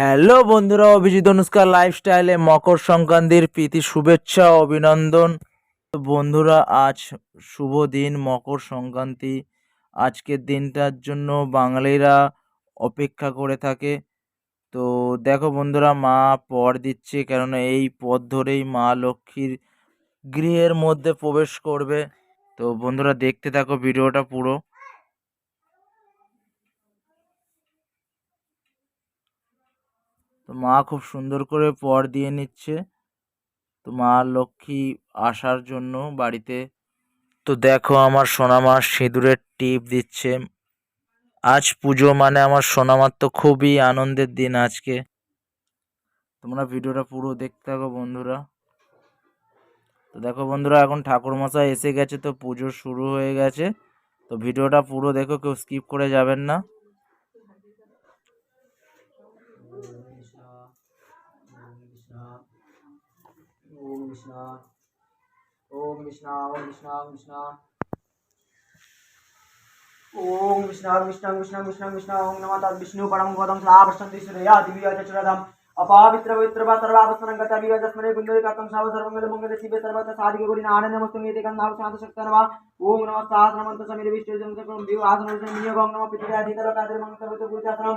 Hello বন্ধুরা, অভিজিৎ অনুষ্কা লাইফস্টাইলে মকর সংক্রান্তির প্রীতি, শুভেচ্ছা, অভিনন্দন। বন্ধুরা, আজ শুভ দিন মকর সংক্রান্তি। আজকের দিনটার জন্য বাঙালিরা অপেক্ষা করে থাকে। তো দেখো বন্ধুরা, মা পর দিচ্ছে, কেননা এই পথ ধরেই মা লক্ষ্মীর গৃহের মধ্যে প্রবেশ করবে। তো বন্ধুরা, দেখতে থাকো ভিডিওটা পুরো। তো মা খুব সুন্দর করে পর দিয়ে নিচ্ছে। তো মা লক্ষ্মী আসার জন্য বাড়িতে। তো দেখো আমার সোনামা সিঁদুরের টিপ দিচ্ছে। আজ পুজো মানে আমার সোনামার তো খুবই আনন্দের দিন আজকে। তোমরা ভিডিওটা পুরো দেখতে থাকো বন্ধুরা। তো দেখো বন্ধুরা, এখন ঠাকুরমশাই এসে গেছে, তো পুজো শুরু হয়ে গেছে। তো ভিডিওটা পুরো দেখো, কেউ স্কিপ করে যাবেন না। विष्णा ओम विष्णा ओम विष्णा ओम विष्णा ओम विष्णा ओम विष्णा विष्णा विष्णा विष्णा विष्णा ओम नमः तद विष्णु परम गौतम सलाभ्रष्टं श्रेया दिव्य चचुरदम अपावित्र पवित्र वा सर्वाभस्मनं गता विवा दस्मने गुंडले काकम साव सर्वमंगल मंगल शिवे सर्वत साधिके गुणी नारायण नमस्तुम ये देखन नाम शांत शक्तन वा ओम नमः सहस्रमंत समीर विष्णु जंत करम देव आसन विष्णु नियोग ओम नमः पितृ आदि तरकादर मंगल सर्वत गुरुचासनम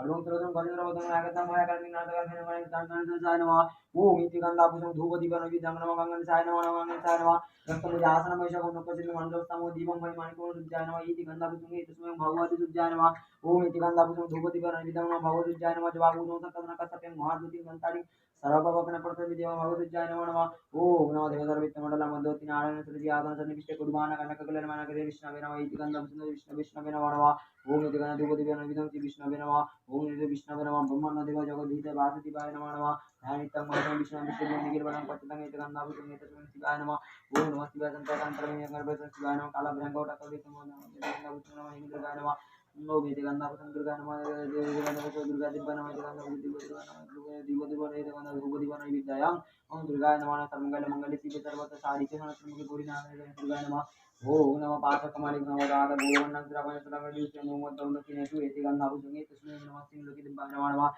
वर्षा हरिओम त्रोदं गणेन्द्र वदन आगतं मया कर्मि नाटकं खेन मया दानं जाय नमः ओम इति गंधा पुष्पं धूप दीप नैवेद्यं नमः गंगन साय नमः नमः गंगन साय नमः रक्तमुज आसन महिषा गुणपसिन मंडलस्तमो दीपं मणि माणिको सुजाय नमः इति गंधा पुष्पं एतस्मै भगवती सुजाय नमः ओम इति गंधा पुष्पं धूप दीप ಸರ್ವಭವಕನ ಪರತವಿ ದೇವ ಮಗುದುಜ್ಜಾಯ ನಮೋ ನಮ ಓಂ ನಮ ದೇವದರ್ವಿತ್ತ ಮಂಡಲ ಮಂದೋತಿ ನಾರಾಯಣ ತುರಿಜಿ ಆದನ ಸನ್ನಿವಿಷ್ಟ ಕುಡುಮಾನ ಕನಕಕುಲನ ಮನಕದೆ ವಿಷ್ಣುವೇ ನಮ ಇತಿ ಗಂಧಂ ಸುಂದರ ವಿಷ್ಣು ವಿಷ್ಣುವೇ ನಮೋ ನಮ ಓಂ ಇತಿ ಗಣ ದೇವ ದಿವ್ಯ ವಿಧಂತಿ ವಿಷ್ಣುವೇ ನಮ ಓಂ ಇತಿ ವಿಷ್ಣುವೇ ನಮ ಬ್ರಹ್ಮನ ದೇವ ಜಗದೀತ ವಾಸುದೇವಾಯ ನಮೋ ನಮ ಧ್ಯಾನಿತಂ ಮನೋ ವಿಷ್ಣು ವಿಷ್ಣು ನಿರ್ವಣಂ ಪಚ್ಚತಂ ಇತಿ ಗಂಧಂ ಸುಂದರ ವಿಷ್ಣು ಶಿವಾಯ ನಮ ಓಂ ನಮ ಶಿವಾಯ ಸಂತಕಂತರಂ ಯಂಗರ್ಭ ಶಿವಾಯ ನಮ ಕಾಲ ಭ್ರಂಗೋಟ ಕವಿತ ಮೋ ನಮ ಗಂಧಂ ಸುಂದರ ಇಂದ್ರಗಾಯ ನಮ ಓಂ ಇತಿ ಗಂಧಂ ಸುಂದರ ಗಾಯ ನಮ ದೇವ ದುರ್ಗಾ ದಿವ್ಯ ನಮ ದುರ್ಗಾ ದಿವ್ಯ ನಮ भुवदिवानाय विद्यायां ॐ दुर्गाय नमः सर्वमङ्गलमङ्गले शिवे सर्वत्र समस्तमुखे गौरी नारायण दुर्गाय नमः ॐ नमः पाचकमाणि नमः गोवर्णद्रवणसुरवणयुष्यनुमद्रवणकिनेषु एति गन्धाभुजङ्गे तस्मै नमः सिंह लोकिदिब्बाय नमः नमः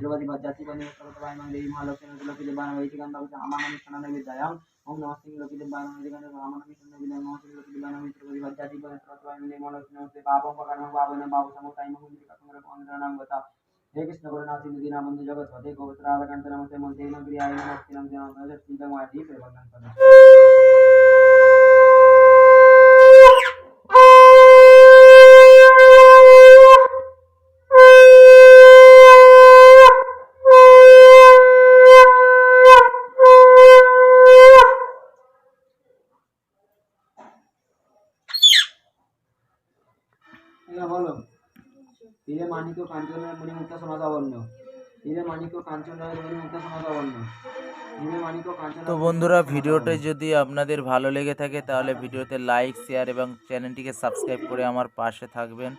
द्रवदिवजातिपने सर्वतवाय मङ्गले महालक्ष्मीलोकिदिब्बाय इति गन्धाभुजमानमि शरणं विद्यायां ॐ नमः सिंह लोकिदिब्बाय नमः इति गन्धाभुजमानमि शरणं विद्यायां नमः सिंह लोकिदिब्बाय नमः द्रवदिवजातिपने सर्वतवाय मङ्गले महालक्ष्मीलोकिदिब्बाय पापं पकरणं पापनं पापसमुदायं मुनिकतमरपवन्द्रणां गता హే కృష్ణ గురునాథ్ సింధు దీనామందు జగత్ పదే గోవిత్రాధకంత నమస్తే మందే నగ్రియాయ నమస్తే నమస్తే నమస్తే చింతమాజీ ప్రబంధం বলো হিরে মানিক কাঞ্চনের মণিমুক্তা সমাজা বর্ণ মানিক্য মানিক কাঞ্চনের মণিমুক্তা সমাজা বর্ণ হিরে মানিক কাঞ্চন তো বন্ধুরা ভিডিওটা যদি আপনাদের ভালো লেগে থাকে তাহলে ভিডিওতে লাইক শেয়ার এবং চ্যানেলটিকে সাবস্ক্রাইব করে আমার পাশে থাকবেন।